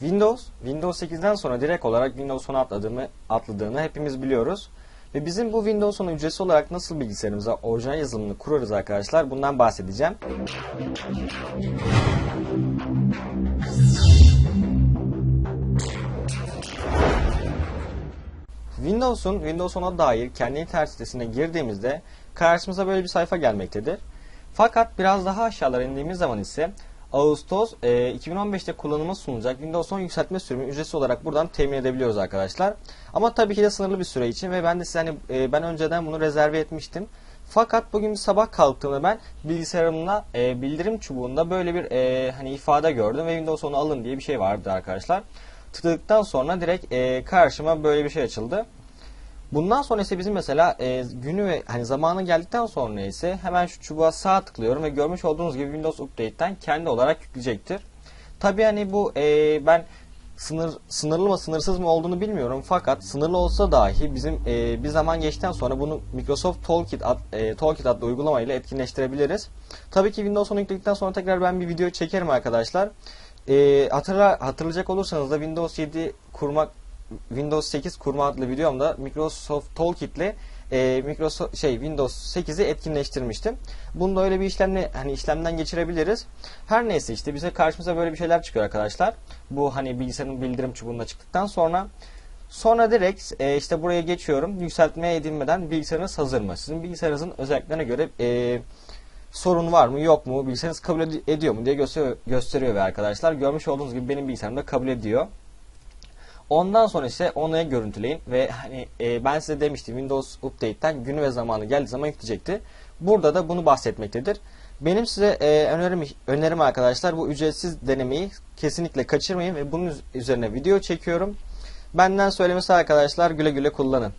Windows, Windows 8'den sonra direkt olarak Windows 10'a atladığını, atladığını hepimiz biliyoruz. Ve bizim bu Windows 10'u ücretsiz olarak nasıl bilgisayarımıza orijinal yazılımını kurarız arkadaşlar bundan bahsedeceğim. Windows'un Windows 10'a dair kendi internet sitesine girdiğimizde karşımıza böyle bir sayfa gelmektedir. Fakat biraz daha aşağılara indiğimiz zaman ise Ağustos e, 2015'te kullanıma sunulacak Windows 10 yükseltme sürümü ücretsiz olarak buradan temin edebiliyoruz arkadaşlar. Ama tabii ki de sınırlı bir süre için ve ben de size hani e, ben önceden bunu rezerve etmiştim. Fakat bugün sabah kalktığımda ben bilgisayarımla e, bildirim çubuğunda böyle bir e, hani ifade gördüm ve Windows 10'u alın diye bir şey vardı arkadaşlar. Tıkladıktan sonra direkt e, karşıma böyle bir şey açıldı. Bundan sonra ise bizim mesela e, günü ve hani zamanı geldikten sonra ise hemen şu çubuğa sağ tıklıyorum ve görmüş olduğunuz gibi Windows Update'ten kendi olarak yükleyecektir. Tabi hani bu e, ben sınır sınırlı mı sınırsız mı olduğunu bilmiyorum fakat sınırlı olsa dahi bizim e, bir zaman geçtikten sonra bunu Microsoft Toolkit, ad, e, Toolkit adlı uygulamayla etkinleştirebiliriz. Tabii ki Windows 10 yükledikten sonra tekrar ben bir video çekerim arkadaşlar. E, hatırla, hatırlayacak olursanız da Windows 7 kurmak Windows 8 kurma adlı videomda Microsoft Toolkit ile e, Microsoft şey Windows 8'i etkinleştirmiştim. Bunda öyle bir işlemle hani işlemden geçirebiliriz. Her neyse işte bize karşımıza böyle bir şeyler çıkıyor arkadaşlar. Bu hani bilgisayarın bildirim çubuğunda çıktıktan sonra sonra direkt e, işte buraya geçiyorum. Yükseltmeye edilmeden bilgisayarınız hazır mı? Sizin bilgisayarınızın özelliklerine göre e, sorun var mı yok mu? Bilgisayarınız kabul ed- ediyor mu diye gösteriyor, gösteriyor ve arkadaşlar görmüş olduğunuz gibi benim bilgisayarım da kabul ediyor. Ondan sonra ise onu görüntüleyin ve hani e, ben size demiştim Windows Update'ten günü ve zamanı geldiği zaman yükleyecekti. Burada da bunu bahsetmektedir. Benim size e, önerim önerim arkadaşlar bu ücretsiz denemeyi kesinlikle kaçırmayın ve bunun üzerine video çekiyorum. Benden söylemesi arkadaşlar güle güle kullanın.